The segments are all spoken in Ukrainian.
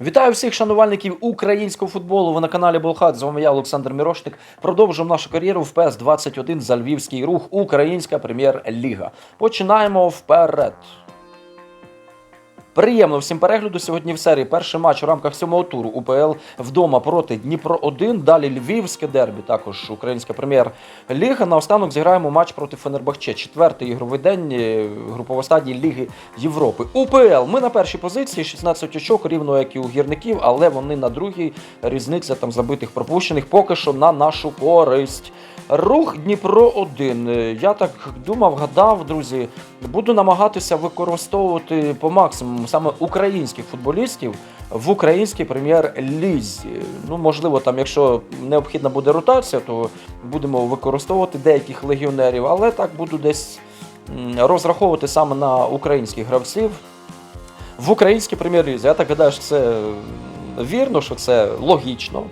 Вітаю всіх шанувальників українського футболу. Ви на каналі Болхат. З вами я, Олександр Мірошник. Продовжуємо нашу кар'єру в ПС 21 за Львівський рух Українська прем'єр-ліга. Починаємо вперед. Приємно всім перегляду сьогодні в серії. Перший матч у рамках сьомого туру УПЛ вдома проти Дніпро 1 Далі Львівське дербі, також Українська прем'єр-ліга. Наостанок зіграємо матч проти Фенербахче. Четвертий ігровий день е, групової стадії Ліги Європи. УПЛ. Ми на першій позиції, 16 очок, рівно як і у гірників, але вони на другій. Різниця там забитих пропущених поки що на нашу користь. Рух Дніпро 1. Я так думав, гадав, друзі. Буду намагатися використовувати по максимуму саме українських футболістів в українській прем'єр-лізі. Ну, можливо, там, якщо необхідна буде ротація, то будемо використовувати деяких легіонерів, але так буду десь розраховувати саме на українських гравців. В українській прем'єр-лізі. Я так гадаю, що це вірно, що це логічно.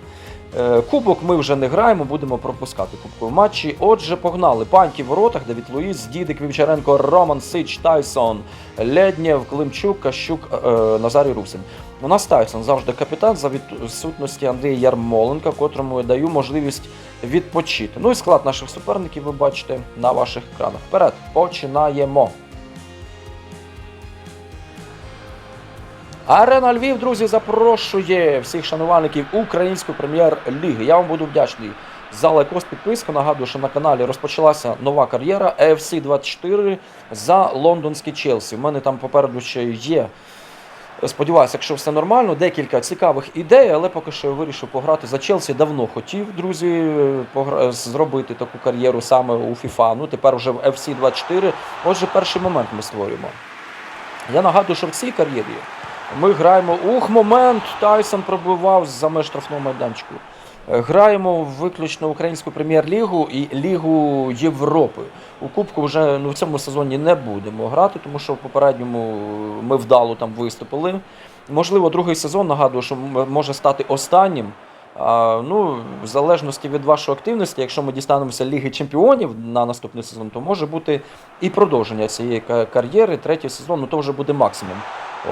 Е, Кубок ми вже не граємо, будемо пропускати кубкові матчі. Отже, погнали. Паньки в воротах, Давід Луїс, Дідик, Вівчаренко, Роман Сич, Тайсон, Леднєв, Климчук, Кащук, е, Назарій Русин. У нас Тайсон завжди капітан за відсутності Андрія Ярмоленка, котрому я даю можливість відпочити. Ну і склад наших суперників ви бачите на ваших екранах. Вперед, починаємо. Арена Львів, друзі, запрошує всіх шанувальників української прем'єр-ліги. Я вам буду вдячний за лайкос, підписку. Нагадую, що на каналі розпочалася нова кар'єра AFC 24 за лондонський Челсі. У мене там попереду ще є. Сподіваюся, якщо все нормально, декілька цікавих ідей, але поки що я вирішив пограти за Челсі. Давно хотів, друзі, погра... зробити таку кар'єру саме у FIFA. Ну тепер вже в FC 24. Отже, перший момент ми створюємо. Я нагадую, що в цій кар'єрі ми граємо. Ух, момент! Тайсон пробивав за меж штрафного майданчику. Е, Граємо виключно українську прем'єр-лігу і Лігу Європи. У Кубку вже ну, в цьому сезоні не будемо грати, тому що в попередньому ми вдало там виступили. Можливо, другий сезон нагадую, що може стати останнім. Ну, в залежності від вашої активності, якщо ми дістанемося Ліги Чемпіонів на наступний сезон, то може бути і продовження цієї кар'єри. Третій сезон, ну то вже буде максимум.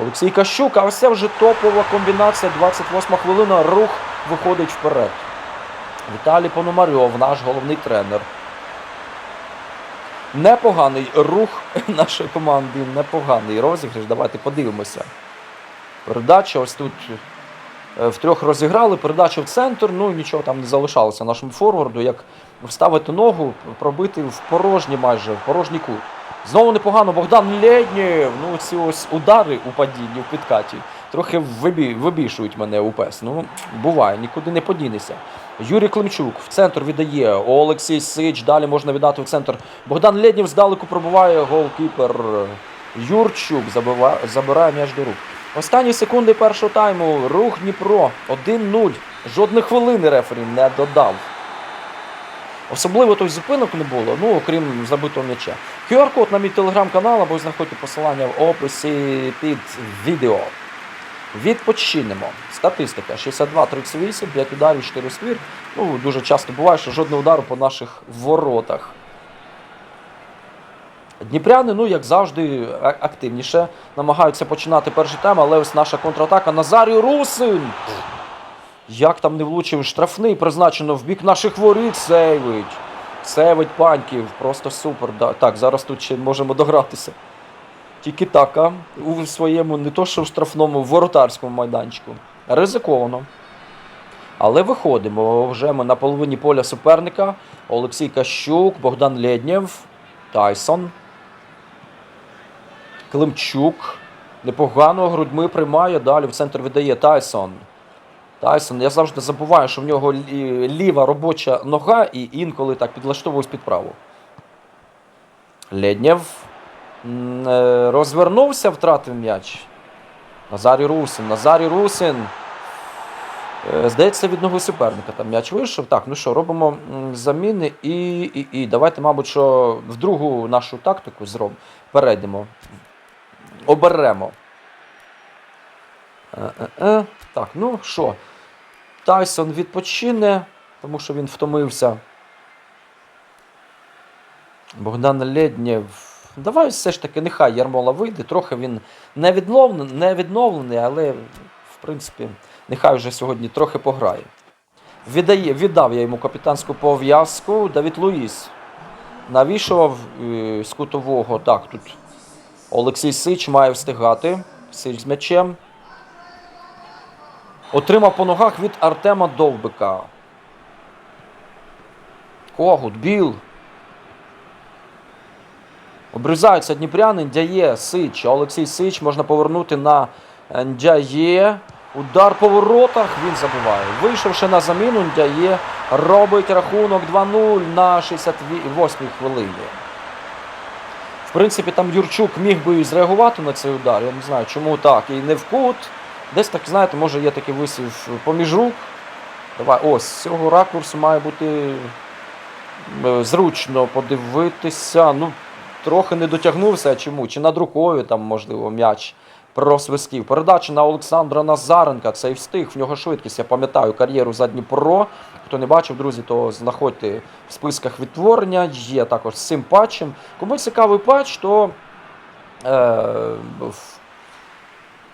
Олексій Кащук, а ось це вже топова комбінація. 28 хвилина. Рух виходить вперед. Віталій Пономарьов, наш головний тренер. Непоганий рух нашої команди, непоганий розіграш. Давайте подивимося. Передача ось тут втрьох розіграли, передача в центр, ну і нічого там не залишалося нашому форварду, як вставити ногу, пробити в порожній майже, в порожній кут. Знову непогано Богдан Лєднєв. Ну, ці ось удари у падінні в підкаті трохи вибі, вибішують мене пес. Ну, буває, нікуди не подінешся. Юрій Климчук в центр віддає. Олексій Сич. Далі можна віддати в центр. Богдан Лєднєв здалеку пробуває голкіпер. Юрчук забива, забирає м'яч до рук. Останні секунди першого тайму. Рух Дніпро 1-0. Жодної хвилини рефері не додав. Особливо той зупинок не було, ну окрім забитого м'яча. QR-код на мій телеграм-канал або знаходьте посилання в описі під відео. Відпочинемо. Статистика 62-38, 5 ударів, 4 ствір. Ну, дуже часто буває, що жодного удару по наших воротах. Дніпряни, ну, як завжди, активніше намагаються починати перший тайм, але ось наша контратака Назарій Русин. Як там не влучив штрафний, призначено в бік наших воріт, сейвить. Сейвить паньків, просто супер. Так, зараз тут ще можемо догратися. Тільки така у своєму не то, що в штрафному, в воротарському майданчику. Ризиковано. Але виходимо. Вже ми на половині поля суперника. Олексій Кащук, Богдан Лєднєв, Тайсон. Климчук. Непогано грудьми приймає. Далі в центр віддає Тайсон. Тайсон, я завжди забуваю, що в нього ліва робоча нога і інколи так підлаштовуюсь під праву. Леднєв е, розвернувся, втратив м'яч. Назарій Русин. Назарій Русин. Е, Здається, від ноги суперника там м'яч вийшов. Так, ну що, робимо заміни і, і, і давайте, мабуть, що в другу нашу тактику зробимо. Перейдемо. Оберемо. Е-е-е. Так, ну що, Тайсон відпочине, тому що він втомився. Богдан Леднєв. Давай все ж таки, нехай Ярмола вийде. Трохи він не відновлений, не відновлений але в принципі, нехай вже сьогодні трохи пограє. Віддає, віддав я йому капітанську пов'язку. Давід Луїс навішував е, з кутового. Так, тут Олексій Сич має встигати. Сич з м'ячем. Отримав по ногах від Артема Довбика. Когут, Біл. Обрізаються дніпряни, Дяє, Сич. Олексій Сич можна повернути на Дяє. Удар по воротах він забиває. Вийшовши на заміну, Дяє робить рахунок 2-0 на 68-й хвилині. В принципі, там Юрчук міг би і зреагувати на цей удар. Я не знаю, чому так. І не в кут. Десь так, знаєте, може є такий висів поміж рук. Давай, ось з цього ракурсу має бути е, зручно подивитися. Ну, трохи не дотягнувся. Чому? Чи над рукою там, можливо, м'яч просвистів. Передача на Олександра Назаренка. Цей встиг. В нього швидкість. Я пам'ятаю кар'єру за Дніпро. Хто не бачив, друзі, то знаходьте в списках відтворення. Є також з цим патчем. Кому цікавий патч, то е, в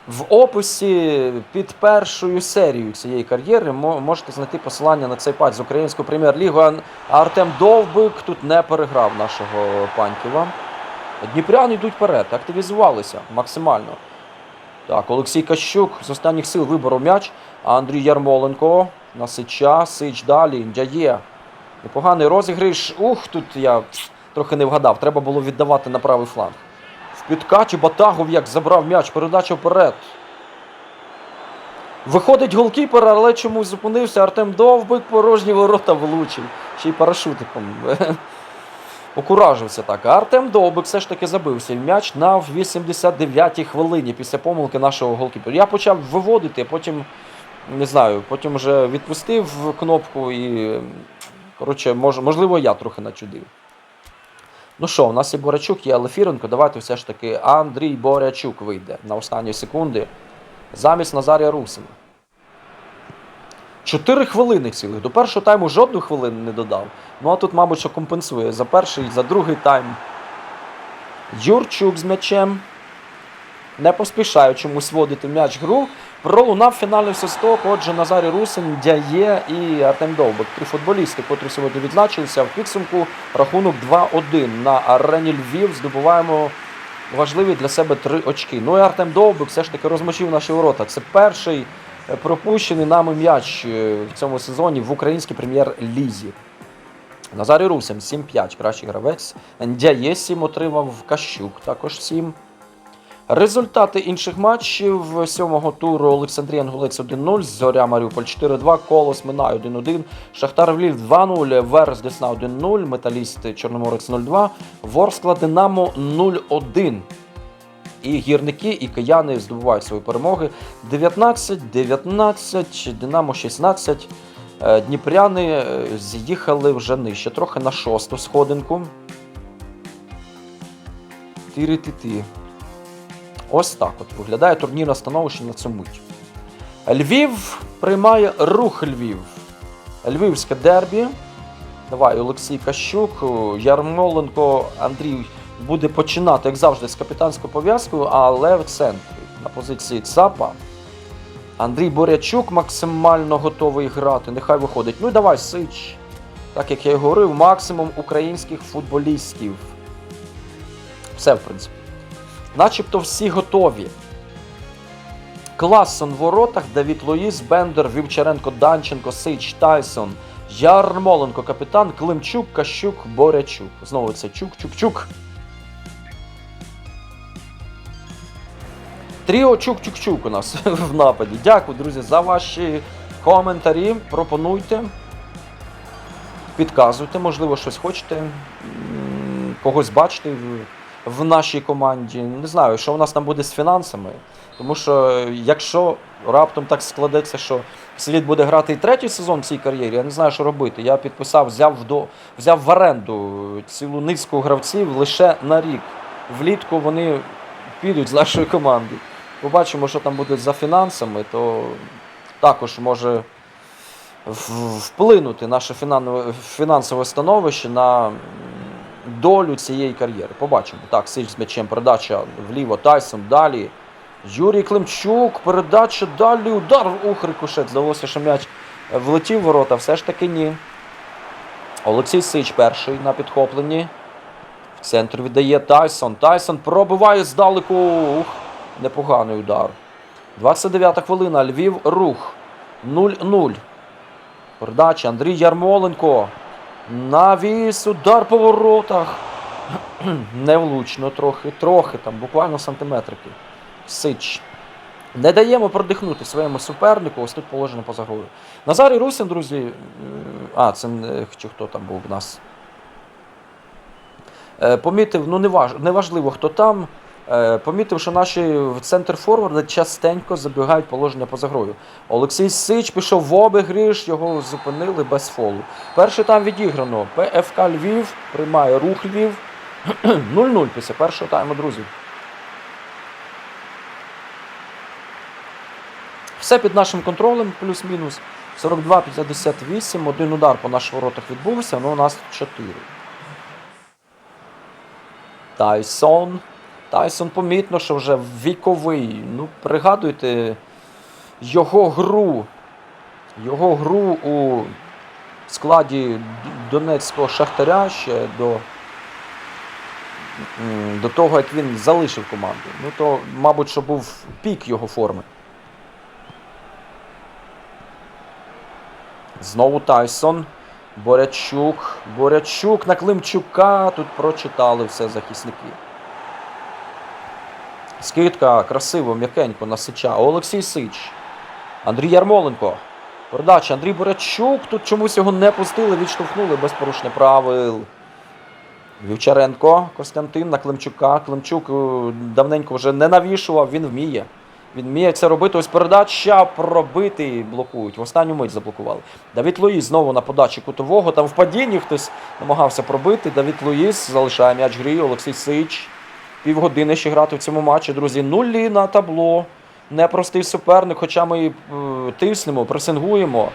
в описі під першою серією цієї кар'єри можете знайти посилання на цей патч з української прем'єр-ліги. Артем Довбик тут не переграв нашого паньківа. Дніпряни йдуть вперед, активізувалися максимально. Так, Олексій Кащук з останніх сил виборов м'яч. Андрій Ярмоленко на Сича, Сич далі, Дяє. Непоганий розіграш. Ух, тут я трохи не вгадав. Треба було віддавати на правий фланг. В підкаті Батагов як забрав м'яч, передача вперед. Виходить голкіпер, але чомусь зупинився. Артем Довбик порожні ворота влучив. Ще й парашутиком. Окуражився так. А Артем Довбик все ж таки забив свій м'яч на 89-й хвилині після помилки нашого голкіпера. Я почав виводити, потім не знаю, потім вже відпустив кнопку і. Коротше, мож, можливо, я трохи начудив. Ну що, у нас є Борячук, є Лефіренко. Давайте все ж таки Андрій Борячук вийде на останні секунди замість Назарія Русина. Чотири хвилини цілих. До першого тайму жодну хвилину не додав. Ну а тут, мабуть, що компенсує за перший за другий тайм. Юрчук з м'ячем. Не поспішає чомусь вводити м'яч гру. Пролунав фінальний свисток. Отже, Назарій Русин, Дяє і Артем Довбик. Три футболісти, котрі сьогодні відзначилися. В підсумку рахунок 2-1 на арені Львів. Здобуваємо важливі для себе три очки. Ну і Артем Довбик все ж таки розмочив наші ворота. Це перший пропущений нами м'яч е, в цьому сезоні в українській прем'єр-лізі. Назарій Русин 7-5, кращий гравець. Дяє 7 отримав Кащук, також 7. Результати інших матчів сьомого туру Олександрія Ангулець 1-0, Зоря Маріуполь 4-2, Колос Минай 1-1, Шахтар Львів 2-0, Верес Десна 1-0, Металіст Чорноморець 0-2, Ворскла Динамо 0-1. І гірники, і кияни здобувають свої перемоги 19-19, Динамо 16. Е, Дніпряни е, з'їхали вже нижче, трохи на шосту сходинку. Тири-ти-ти. Ось так от виглядає турнірне становище на цю мить. Львів приймає рух Львів. Львівське дербі. Давай, Олексій Кащук, Ярмоленко, Андрій буде починати, як завжди, з капітанською пов'язкою, але в центрі на позиції ЦАПа. Андрій Борячук максимально готовий грати. Нехай виходить. Ну і давай, Сич. Так як я і говорив, максимум українських футболістів. Все, в принципі. Начебто всі готові. Класон в воротах, Давід Луїс, Бендер, Вівчаренко, Данченко, Сич, Тайсон, Ярмоленко, капітан, Климчук, Кащук, Борячук. Знову це Чук-Чук-Чук. Тріо Чук-Чук-Чук у нас в нападі. Дякую, друзі, за ваші коментарі. Пропонуйте. Підказуйте, можливо, щось хочете. Когось бачите в, нашій команді. Не знаю, що у нас там буде з фінансами. Тому що е, якщо раптом так складеться, що слід буде грати і третій сезон в цій кар'єрі, я не знаю, що робити. Я підписав, взяв в, взяв в оренду цілу низку гравців лише на рік. Влітку вони підуть з нашої команди. Побачимо, що там буде за фінансами, то також може вплинути наше фінансове, становище на долю цієї кар'єри. Побачимо. Так, Сич з м'ячем, передача вліво, Тайсон, далі. Юрій Климчук, передача далі, удар, ух, рикошет. Здалося, що м'яч влетів в ворота, все ж таки ні. Олексій Сич перший на підхопленні. В центр віддає Тайсон. Тайсон пробиває здалеку. Ух, непоганий удар. 29 хвилина. Львів рух. 0-0. Передача Андрій Ярмоленко. Навіс, удар по воротах. Невлучно трохи, трохи там, буквально сантиметрики. Сич. Не даємо продихнути своєму супернику, ось тут положено поза грою. Назарій Русин, друзі. е, А, це чи хто там був у нас. Е, Помітив, ну неваж, неважливо, хто там. Е, Помітив, що наші центр форварда частенько забігають положення поза грою. Олексій Сич пішов в обігріш, його зупинили без фолу. Перший тайм відіграно. ПФК Львів приймає рух Львів. 0-0 після першого тайму, друзі. Все під нашим контролем, плюс-мінус. 42-58, один удар по наших воротах відбувся, але у нас 4. Тайсон. Тайсон помітно, що вже віковий. Ну, пригадуйте його гру. Його гру у складі Донецького Шахтаря ще до, до того, як він залишив команду. Ну, то, мабуть, що був пік його форми. Знову Тайсон. Борячук. Борячук на Климчука. Тут прочитали все захисники. Скидка красиво, м'якенько на Сича. Олексій Сич. Андрій Ярмоленко. Передача Андрій Борячук. Тут чомусь його не пустили, відштовхнули без порушення правил. Вівчаренко Костянтин на Климчука. Климчук е, давненько вже не навішував, він вміє. Він вміє це робити. Ось передача пробити блокують. В останню мить заблокували. Давід Луїс знову на подачі кутового. Там в падінні хтось намагався пробити. Давід Луїс залишає м'яч грі. Олексій Сич. Півгодини ще грати в цьому матчі, друзі. Нулі на табло. Непростий суперник, хоча ми е, тиснемо, пресингуємо.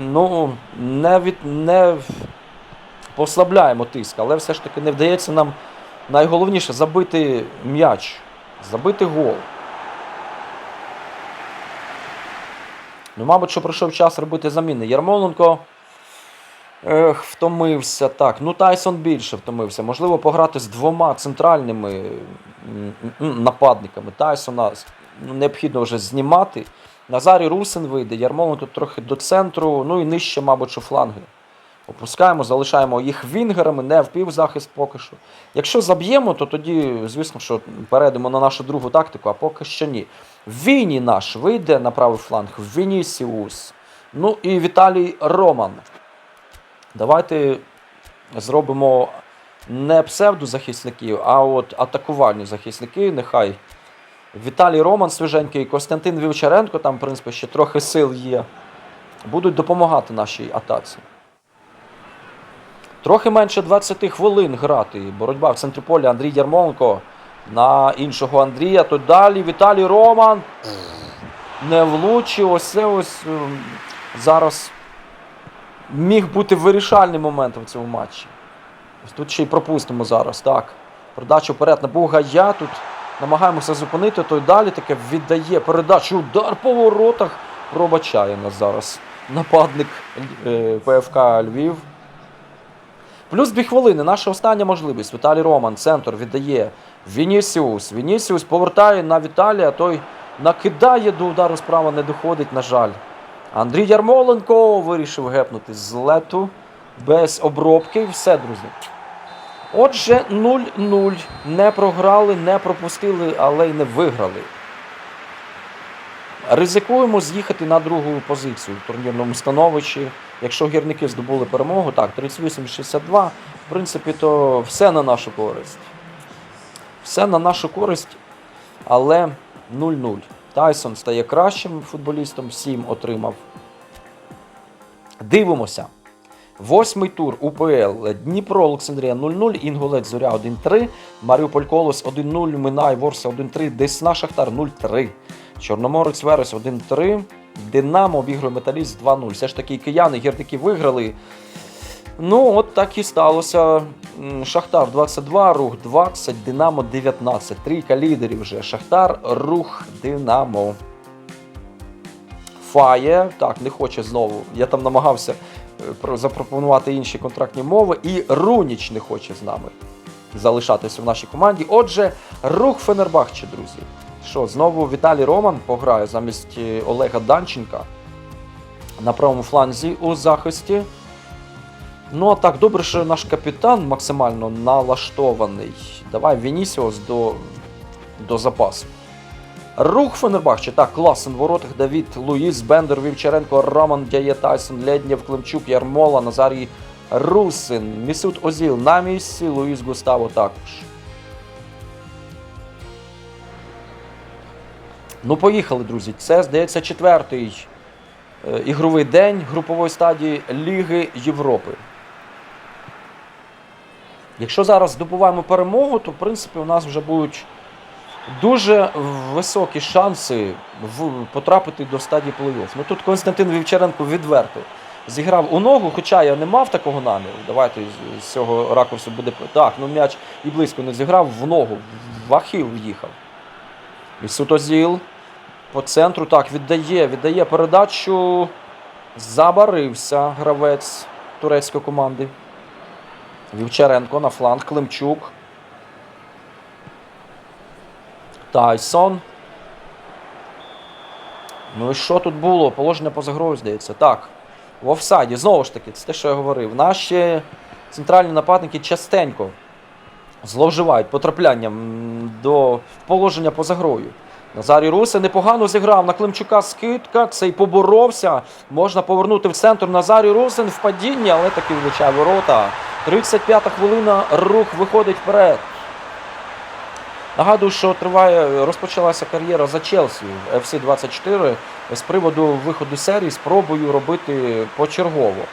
Ну, не, від, не послабляємо тиск, але все ж таки не вдається нам найголовніше забити м'яч, забити гол. Ну, мабуть, що прийшов час робити заміни. Ярмоленко ех, втомився. Так, ну Тайсон більше втомився. Можливо, пограти з двома центральними нападниками. Тайсона ну, необхідно вже знімати. Назарій Русин вийде, Ярмоленко трохи до центру, ну і нижче, мабуть, що фланги. Опускаємо, залишаємо їх вінгерами, не в півзахист поки що. Якщо заб'ємо, то тоді, звісно, що перейдемо на нашу другу тактику, а поки що ні. Віні наш вийде на правий фланг, Вінісіус. Ну і Віталій Роман. Давайте зробимо не псевдозахисників, а от атакувальні захисники. Нехай Віталій Роман свіженький, Костянтин Вівчаренко, там, в принципі, ще трохи сил є. Будуть допомагати нашій атаці. Трохи менше 20 хвилин грати. Боротьба в центрі поля Андрій Ярмоленко на іншого Андрія. То далі Віталій Роман не влучив. Ось це ось ем, зараз міг бути вирішальним моментом в цьому матчі. Тут ще й пропустимо зараз. Так. Передача вперед на Бугая. Тут намагаємося зупинити, той далі таке віддає передачу. Удар по воротах. Пробачає нас зараз нападник е, ПФК Львів. Плюс дві хвилини. Наша остання можливість. Віталій Роман, центр віддає Вінісіус. Вінісіус повертає на Віталія, той накидає до удару справа, не доходить, на жаль. Андрій Ярмоленко вирішив гепнути з лету без обробки. Все, друзі. Отже, 0-0. Не програли, не пропустили, але й не виграли. Ризикуємо з'їхати на другу позицію в турнірному становищі. Якщо гірники здобули перемогу, так, 38-62, в принципі, то все на нашу користь. Все на нашу користь, але 0-0. Тайсон стає кращим футболістом, 7 отримав. Дивимося. Восьмий тур УПЛ. Дніпро Олександрія 0-0, Інгулець Зоря 1-3, Маріуполь Колос 1-0, Минай Ворса 1-3, Десна Шахтар 0-3, Чорноморець Верес 1-3, Динамо обігрує Металіст 2-0. Все ж таки кияни, гірники виграли. Ну, от так і сталося. Шахтар 22, Рух 20, Динамо 19. Трійка лідерів вже. Шахтар, Рух, Динамо. Фає. Так, не хоче знову. Я там намагався е, запропонувати інші контрактні мови. І Руніч не хоче з нами залишатися в нашій команді. Отже, рух Фенербахче, друзі. Що, знову Віталій Роман пограє замість е, Олега Данченка на правому фланзі у захисті. Ну, а так, добре, що наш капітан максимально налаштований. Давай Вінісіос до, до запасу. Рух Фенербахче. Так, Класен воротах, Давід, Луїс, Бендер, Вівчаренко, Роман Дяє, Тайсон, Леднєв, Климчук, Ярмола, Назарій Русин, Місут Озіл на місці, Луїс Густаво також. Ну, поїхали, друзі. Це, здається, четвертий е, ігровий день групової стадії Ліги Європи. Якщо зараз здобуваємо перемогу, то в принципі у нас вже будуть дуже високі шанси потрапити до стадії плей-офф. Ну тут Константин Вівчаренко відверто зіграв у ногу, хоча я не мав такого наміру. Давайте з цього ракурсу буде. Так, ну м'яч і близько не зіграв в ногу, в ахіл в'їхав. І Сутозіл по центру так віддає, віддає передачу. Забарився гравець турецької команди. Вівчаренко на фланг, Климчук. Тайсон. Ну і що тут було? Положення поза грою, здається. Так. В офсайді, знову ж таки, це те, що я говорив. Наші центральні нападники частенько зловживають потраплянням до положення поза грою. Назарій Русе непогано зіграв на Климчука скидка, цей поборовся. Можна повернути в центр Назарій Русин в падінні, але таки влучає ворота. 35-та хвилина, рух виходить вперед. Нагадую, що триває, розпочалася кар'єра за Челсі в FC 24 з приводу виходу серії спробую робити почергово.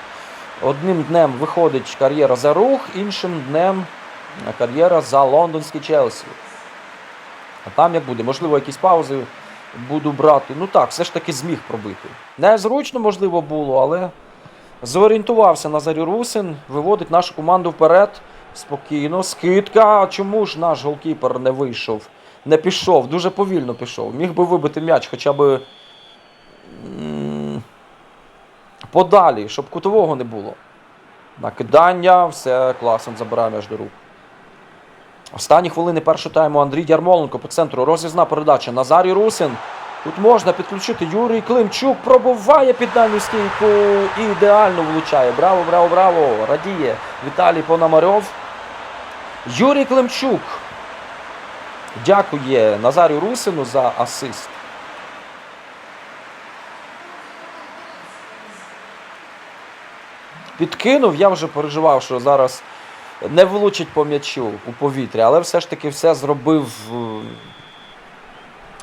Одним днем виходить кар'єра за рух, іншим днем кар'єра за лондонський Челсі. А там як буде, можливо, якісь паузи буду брати. Ну так, все ж таки зміг пробити. Незручно, можливо, було, але зорієнтувався Назарій Русин, виводить нашу команду вперед. Спокійно, скидка. Чому ж наш голкіпер не вийшов? Не пішов, дуже повільно пішов. Міг би вибити м'яч хоча б подалі, щоб кутового не було. Накидання, все, класно, забирає м'яч до рук. Останні хвилини першого тайму Андрій Ярмоленко по центру. Розрізна передача. Назарій Русин. Тут можна підключити Юрій Климчук. Пробуває під дальню стійку і ідеально влучає. Браво, браво, браво! Радіє Віталій Пономарьов. Юрій Климчук. Дякує Назарію Русину за асист. Підкинув, я вже переживав, що зараз не влучить по м'ячу у повітря, але все ж таки все зробив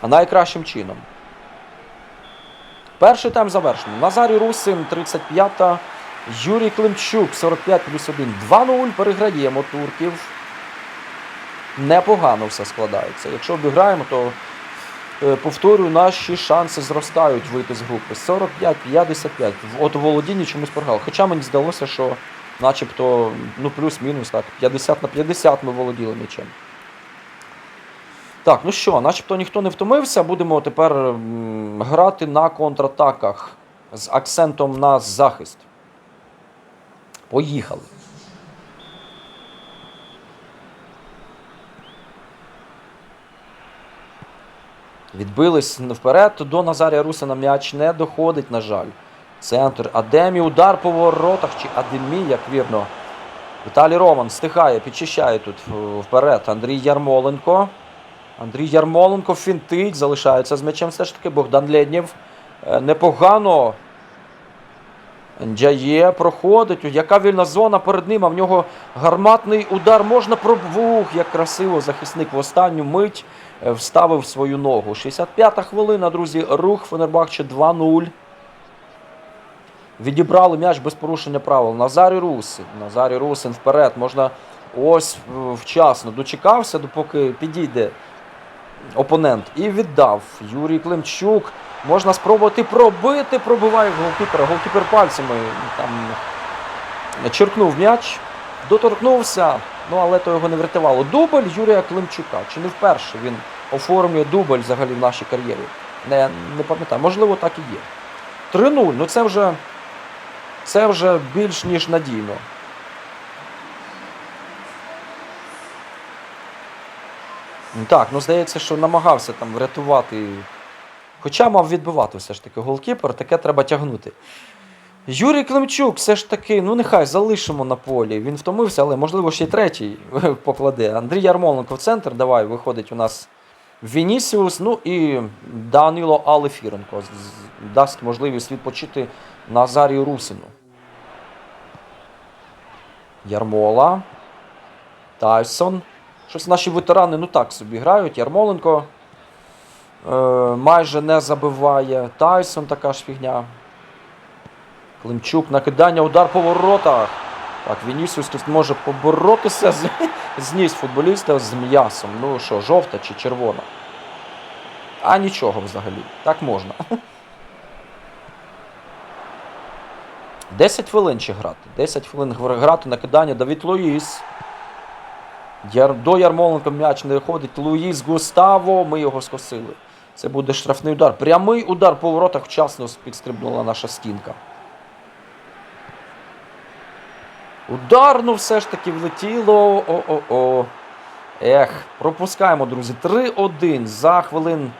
е, найкращим чином. Перший тайм завершено. Назарій Русин, 35-та. Юрій Климчук, 45 плюс 1. 2-0 переграємо турків. Непогано все складається. Якщо обіграємо, то е, повторюю, наші шанси зростають вийти з групи. 45-55. От у володінні чомусь програв. Хоча мені здалося, що начебто ну, плюс-мінус так, 50 на 50 ми володіли м'ячем. Так, ну що, начебто ніхто не втомився. Будемо тепер грати на контратаках з акцентом на захист. Поїхали. Відбились вперед. До Назарія Русина м'яч не доходить, на жаль. Центр Адемі, удар по воротах чи Адемі, як вірно. Віталій Роман стихає, підчищає тут вперед. Андрій Ярмоленко. Андрій Ярмоленко фінтить, залишається з м'ячем все ж таки. Богдан Леднєв. Е, Непогано. Ndjaye проходить. Яка вільна зона перед ним, а в нього гарматний удар. Можна пробух, як красиво захисник в останню мить е, вставив свою ногу. 65-та хвилина, друзі. Рух Фенербахче 2-0. Відібрали м'яч без порушення правил. Назарій Русин. Назарій Русин вперед. Можна ось е, вчасно дочекався, допоки підійде опонент. І віддав. Юрій Климчук. Можна спробувати пробити. Пробиває голкіпера. Голкіпер пальцями там черкнув м'яч. Доторкнувся. Ну, але то його не врятувало. Дубль Юрія Климчука. Чи не вперше він оформлює дубль взагалі в нашій кар'єрі? Не, не пам'ятаю. Можливо, так і є. 3-0. Ну це вже, це вже більш ніж надійно. Так, ну здається, що намагався там врятувати. Хоча мав відбивати все ж таки голкіпер, таке треба тягнути. Юрій Климчук, все ж таки, ну нехай залишимо на полі. Він втомився, але можливо ще й третій покладе. Андрій Ярмоленко в центр. Давай, виходить у нас Вінісіус. Ну і Данило Алефіренко дасть можливість відпочити Назарію Русину. Ярмола. Тайсон. Щось наші ветерани ну так собі грають. Ярмоленко е, майже не забиває. Тайсон така ж фігня. Климчук, накидання, удар по воротах. Так, Вінісіус тут може поборотися з, зніс футболіста з м'ясом. Ну що, жовта чи червона? А нічого взагалі. Так можна. 10 хвилин ще грати. 10 хвилин грати накидання. Давід Луїс. Яр... До Ярмоленка м'яч не виходить. Луїс Густаво. Ми його скосили. Це буде штрафний удар. Прямий удар по воротах вчасно підстрибнула наша стінка. Удар, ну все ж таки влетіло. О-о-о. Ех, пропускаємо, друзі. 3-1 за хвилин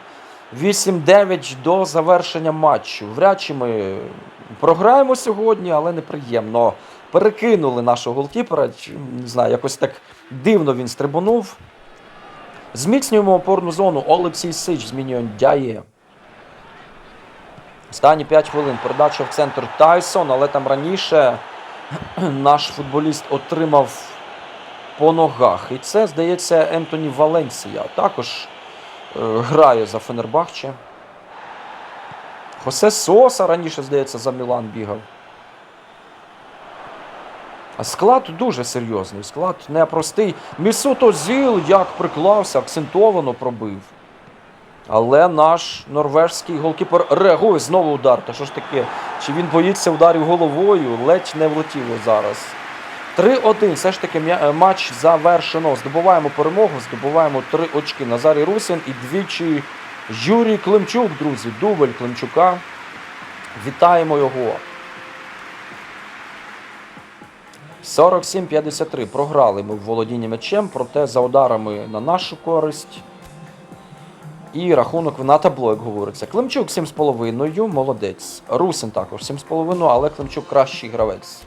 8-9 до завершення матчу. Вряд чи ми програємо сьогодні, але неприємно. Перекинули нашого голкіпера. Не знаю, якось так дивно він стрибунув. Зміцнюємо опорну зону. Олексій Сич змінює Дяє. Останні 5 хвилин. Передача в центр Тайсон, але там раніше наш футболіст отримав по ногах. І це, здається, Ентоні Валенсія. Також е, грає за Фенербахче. Хосе Соса раніше, здається, за Мілан бігав. Склад дуже серйозний. Склад непростий. Місут Озіл як приклався, акцентовано пробив. Але наш норвежський голкіпер реагує знову удар. Та що ж таке? Чи він боїться ударів головою? Ледь не влетіло зараз. 3-1. Все ж таки е, матч завершено. Здобуваємо перемогу, здобуваємо три очки. Назарій Русин і двічі Юрій Климчук, друзі. Дубль Климчука. Вітаємо його. 47-53. Програли ми в володінні м'ячем, проте за ударами на нашу користь. І рахунок на табло, як говориться. Климчук 7,5, молодець. Русин також 7,5, але Климчук кращий гравець.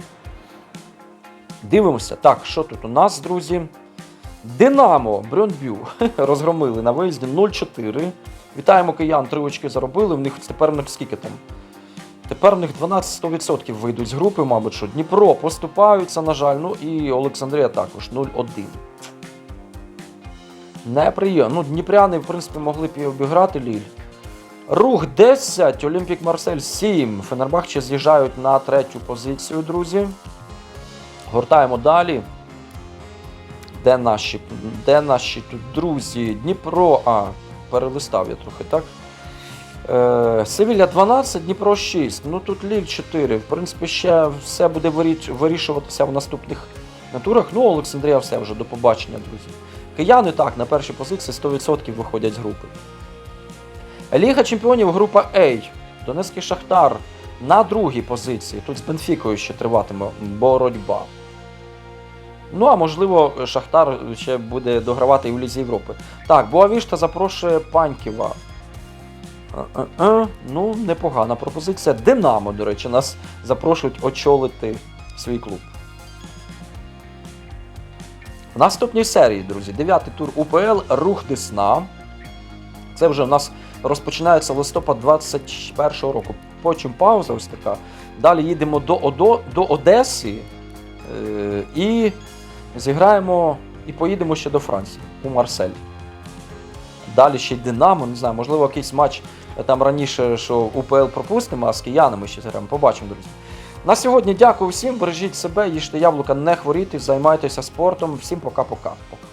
Дивимося. Так, що тут у нас, друзі? Динамо Брьонбю розгромили на виїзді 0-4. Вітаємо киян, три очки заробили. В них тепер в скільки там? Тепер в них 12% вийдуть з групи, мабуть, що Дніпро поступаються, на жаль. Ну і Олександрія також 0-1. Неприємно. Ну, Дніпряни, в принципі, могли б і обіграти Ліль. Рух 10, Олімпік Марсель 7. Фенербахче з'їжджають на третю позицію, друзі. Гортаємо далі. Де наші, де наші тут друзі? Дніпро. А, перелистав я трохи, так? Е, Севілля 12, Дніпро 6. Ну тут Ліль 4. В принципі, ще все буде вирішуватися в наступних турах. Ну, Олександрія, все вже до побачення, друзі. Кияни так, на першій позиції 100% виходять з групи. Ліга чемпіонів група А. Донецький Шахтар на другій позиції. Тут з Бенфікою ще триватиме боротьба. Ну, а можливо, Шахтар ще буде догравати і в Лізі Європи. Так, Боавішта запрошує Паньківа. Ну, непогана пропозиція. Динамо, до речі, нас запрошують очолити свій клуб. В наступній серії, друзі, дев'ятий тур УПЛ Рух Десна. Це вже в нас розпочинається листопад 21-го року. Потім пауза ось така. Далі їдемо до, Одо, до Одеси е, і зіграємо і поїдемо ще до Франції у Марсель. Далі ще й Динамо, не знаю, можливо, якийсь матч там раніше, що УПЛ пропустимо, а з киянами ще зіграємо. Побачимо, друзі. На сьогодні дякую всім. Бережіть себе, їжте яблука, не хворійте, займайтеся спортом. Всім пока-пока. Пока.